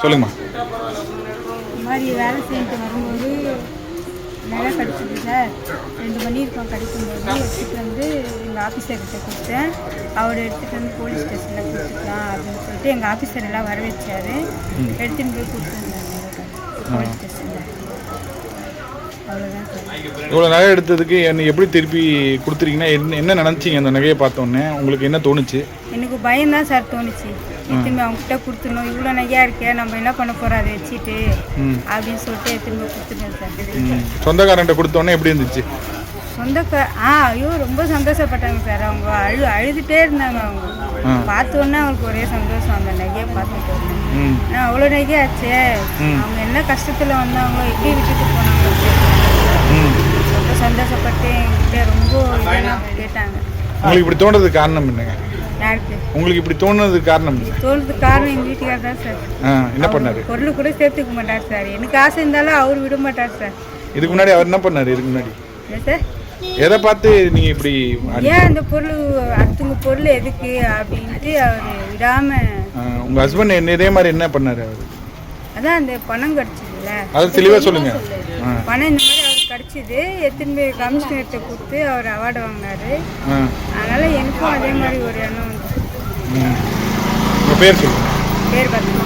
சொல்லுங்கம்மா. இந்த மாதிரி வேலை செஞ்சுட்டு வரும்போது நிறைய கிடச்சிது சார் ரெண்டு மணி இருக்கும் கிடைக்கும்போது எடுத்துகிட்டு வந்து எங்கள் ஆஃபீஸர்கிட்ட கொடுத்தேன். அவர் எடுத்துகிட்டு வந்து போலீஸ் ஸ்டேஷனில் கொடுத்துக்கலாம் அப்படின்னு சொல்லிட்டு எங்கள் ஆஃபீஸர் எல்லாம் வர வச்சாரு எடுத்துன்னு போய் கொடுத்துருந்தாங்க போலீஸ் ஸ்டேஷனில் இவ்வளோ நகை எடுத்ததுக்கு என்ன எப்படி திருப்பி கொடுத்துருக்கீங்கன்னா என்ன என்ன நினச்சிங்க அந்த நகையை பார்த்தோன்னே உங்களுக்கு என்ன தோணுச்சு? எனக்கு பயம்தான் சார் தோணுச்சு. திரும்பி அவங்ககிட்ட கொடுத்துடணும். இவ்வளோ நகையாக இருக்கே நம்ம என்ன பண்ண போகிறோம் அதை வச்சுட்டு அப்படின்னு சொல்லிட்டு திரும்ப கொடுத்துட்டேன் சார். சொந்தக்காரன்ட்ட கொடுத்தோன்னே எப்படி இருந்துச்சு? சொந்தக்க ஆ ஐயோ ரொம்ப சந்தோஷப்பட்டாங்க சார். அவங்க அழு அழுதுகிட்டே இருந்தாங்க அவங்க. பார்த்தோன்னே அவங்களுக்கு ஒரே சந்தோஷம் அந்த நகையை பார்த்துட்டு நான் அவ்வளோ நகையாச்சே. அவங்க என்ன கஷ்டத்தில் வந்தாங்களோ எப்படி விட்டுட்டு போனாங்களோ ம். ரொம்ப சந்தோஷப்பட்டு என்கிட்ட ரொம்ப இதெல்லாம் கேட்டாங்க. உங்களுக்கு இப்படி தோன்றதுக்கு காரணம் என்னங்க? யாருக்கு உங்களுக்கு இப்படி தோணுனதுக்கு காரணம் என்ன? தோல்றதுக்கு காரணம் எங்கள் வீட்டுக்காரர் தான் சார். ஆ என்ன பண்ணாரு? பொருள் கூட சேர்த்துக்க மாட்டார் சார். எனக்கு ஆசை இருந்தாலும் அவர் விட மாட்டார் சார். இதுக்கு முன்னாடி அவர் என்ன பண்ணாரு? இதுக்கு முன்னாடி? என்ன சார்? எதை பார்த்து நீங்க இப்படி ஏன் அந்த பொருள் அடுத்தவங்க பொருள் எதுக்கு அப்படின்ட்டு அவர் விடாமல் ஆ, உங்க ஹஸ்பண்ட் இதே மாதிரி என்ன பண்ணாரு அவர்? அதான் அந்த பணம் கிடச்சிதுல்ல. அது தெளிவா சொல்லுங்க. ஆ. பணம் இந்த மாதிரி அவருக்கு கிடச்சிது எத்தனை பேர் கமிஷனர்கிட்ட கொடுத்து அவர் அவார்டு வாங்கினாரு. அதனால் எனக்கும் அதே மாதிரி ஒரு எண்ணம் வந்து பேர் சொல்லுங்க. பேர் பார்த்து